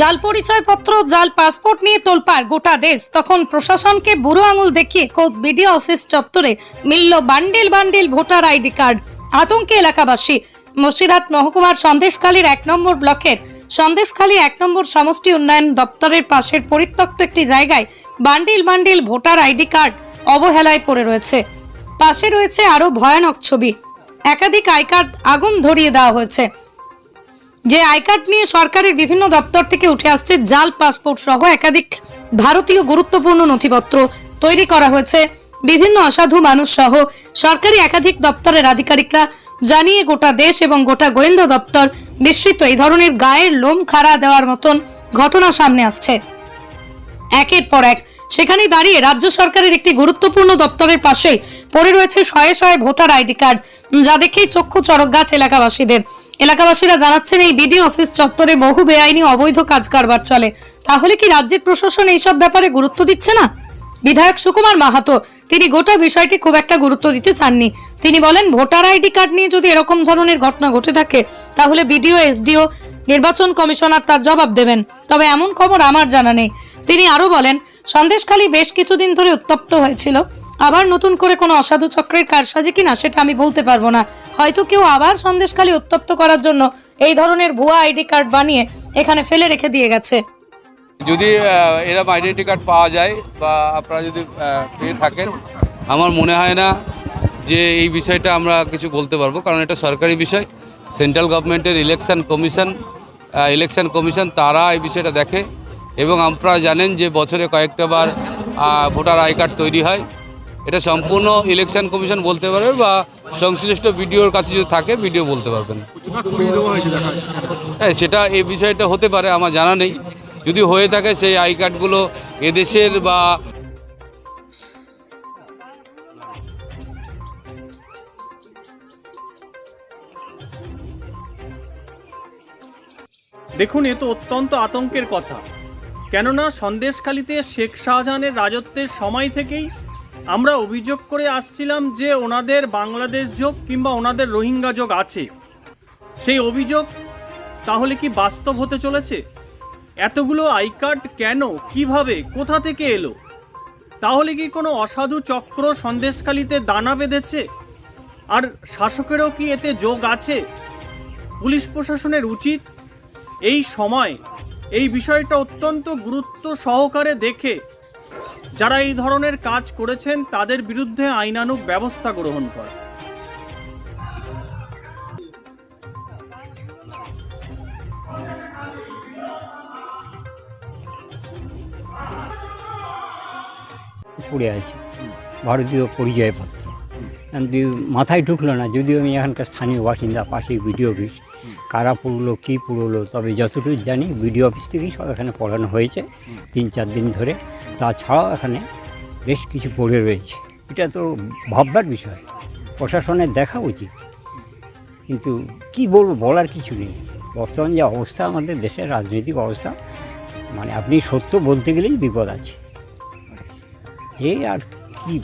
জাল পরিচয়পত্র, জাল পাসপোর্ট নিয়ে তোলপাড় গোটা দেশ। তখন প্রশাসনকে বুড়ো আঙুল দেখিয়ে কোর্ট বিডিও অফিস চত্বরে মিলল bundle bundle voter ID card. আতঙ্কে এলাকাবাসী মসিরহাট মহকুমার সন্দেশখালীর এক নম্বর ব্লকের সন্দেশখালী এক নম্বর সমষ্টি উন্নয়ন দপ্তরের পাশের পরিত্যক্ত একটি জায়গায় bundle bundle voter ID card অবহেলায় পড়ে রয়েছে। পাশে রয়েছে আরও ভয়ানক ছবি। একাধিক আই কার্ড আগুন ধরিয়ে দেওয়া হয়েছে। যে আই কার্ড নিয়ে সরকারের বিভিন্ন দপ্তর থেকে উঠে আসছে জাল পাসপোর্ট সহ একাধিক ভারতীয় গুরুত্বপূর্ণ নথিপত্র। তৈরি করা হয়েছে বিভিন্ন অসাধু মানুষ সহ সরকারি একাধিক দপ্তরের আধিকারিকরা। জানিয়ে গোটা দেশ এবং গোটা গোয়েন্দা দপ্তর বিস্মিত এই ধরনের গায়ের লোম খাড়া দেওয়ার মতন ঘটনা সামনে আসছে। একের পর এক সেখানে দাঁড়িয়ে রাজ্য সরকারের একটি গুরুত্বপূর্ণ দপ্তরের পাশেই পড়ে রয়েছে শয়ে শয়ে ভোটার আইডি কার্ড, যা দেখেই চক্ষু চড়ক গাছ এলাকাবাসীদের। এলাকাবাসীরা জানাচ্ছেন, এই বিডিও অফিস চত্বরে বহু বেআইনি অবৈধ কাজ কারবার চলে। তাহলে কি রাজ্যের প্রশাসন এইসব ব্যাপারে গুরুত্ব দিচ্ছে না? বিধায়ক সুকুমার মাহাতো, তিনি গোটা বিষয়টি খুব একটা গুরুত্ব দিতে চাননি। তিনি বলেন, ভোটার আইডি কার্ড নিয়ে যদি এরকম ধরনের ঘটনা ঘটে থাকে, তাহলে বিডিও, এসডিও, নির্বাচন কমিশনার তার জবাব দেবেন। তবে এমন খবর আমার জানা নেই। তিনি আরও বলেন, সন্দেশখালী বেশ কিছুদিন ধরে উত্তপ্ত হয়েছিল। আবার নতুন করে কোনো অসাধু চক্রের কারসাজি কিনা সেটা আমি বলতে পারব না। হয়তো কেউ আবার সন্দেশখালী উত্তপ্ত করার জন্য এই ধরনের ভুয়া আইডি কার্ড বানিয়ে এখানে ফেলে রেখে দিয়ে গেছে। যদি এরকম আইডেন্টি কার্ড পাওয়া যায় বা আপনারা যদি পেয়ে থাকেন, আমার মনে হয় না যে এই বিষয়টা আমরা কিছু বলতে পারব, কারণ এটা সরকারি বিষয়। সেন্ট্রাল গভর্নমেন্টের ইলেকশন কমিশন ইলেকশন কমিশন তারা এই বিষয়টা দেখে। এবং আপনারা জানেন যে বছরে কয়েকটা বার ভোটার আই কার্ড তৈরি হয়। এটা সম্পূর্ণ ইলেকশন কমিশন বলতে পারবে বা সংশ্লিষ্ট ভিডিওর কাছে যদি থাকে ভিডিও বলতে পারবেন। হ্যাঁ সেটা এই বিষয়টা হতে পারে, আমার জানা নেই। যদি হয়ে থাকে, সেই আই কার্ডগুলো এদেশের বা দেখুন, এ তো অত্যন্ত আতঙ্কের কথা। কেননা, সন্দেশখালিতে শেখ শাহজাহানের রাজত্বের সময় থেকেই আমরা অভিযোগ করে আসছিলাম যে ওনাদের বাংলাদেশ যোগ কিংবা ওনাদের রোহিঙ্গা যোগ আছে। সেই অভিযোগ তাহলে কি বাস্তব হতে চলেছে? এতগুলো আই কার্ড কেন? কীভাবে? কোথা থেকে এলো? তাহলে কি কোনো অসাধু চক্র সন্দেশখালিতে দানা বেঁধেছে? আর শাসকেরও কি এতে যোগ আছে? পুলিশ প্রশাসনের উচিত এই সময় এই বিষয়টা অত্যন্ত গুরুত্ব সহকারে দেখে যারা এই ধরনের কাজ করেছেন, তাদের বিরুদ্ধে আইনানুগ ব্যবস্থা গ্রহণ করা। পড়ে আছে। ভারতীয় পরিচয়পত্র। মাথায় ঢুকলো না, যদিও আমি এখানকার স্থানীয় বাসিন্দা পাশে ভিডিও অফিস। কারা পড়ল কী পড়ল তবে যতটুকু জানি বিডিও অফিস থেকেই সব এখানে পড়ানো হয়েছে তিন চার দিন ধরে। তাছাড়াও এখানে বেশ কিছু পড়ে রয়েছে। এটা তো ভাববার বিষয়। প্রশাসনের দেখা উচিত। কিন্তু কি বলব, বলার কিছু নেই। বর্তমান যে অবস্থা আমাদের দেশের রাজনৈতিক অবস্থা মানে আপনি সত্য বলতে গেলেই বিপদ আছে। এই আর কি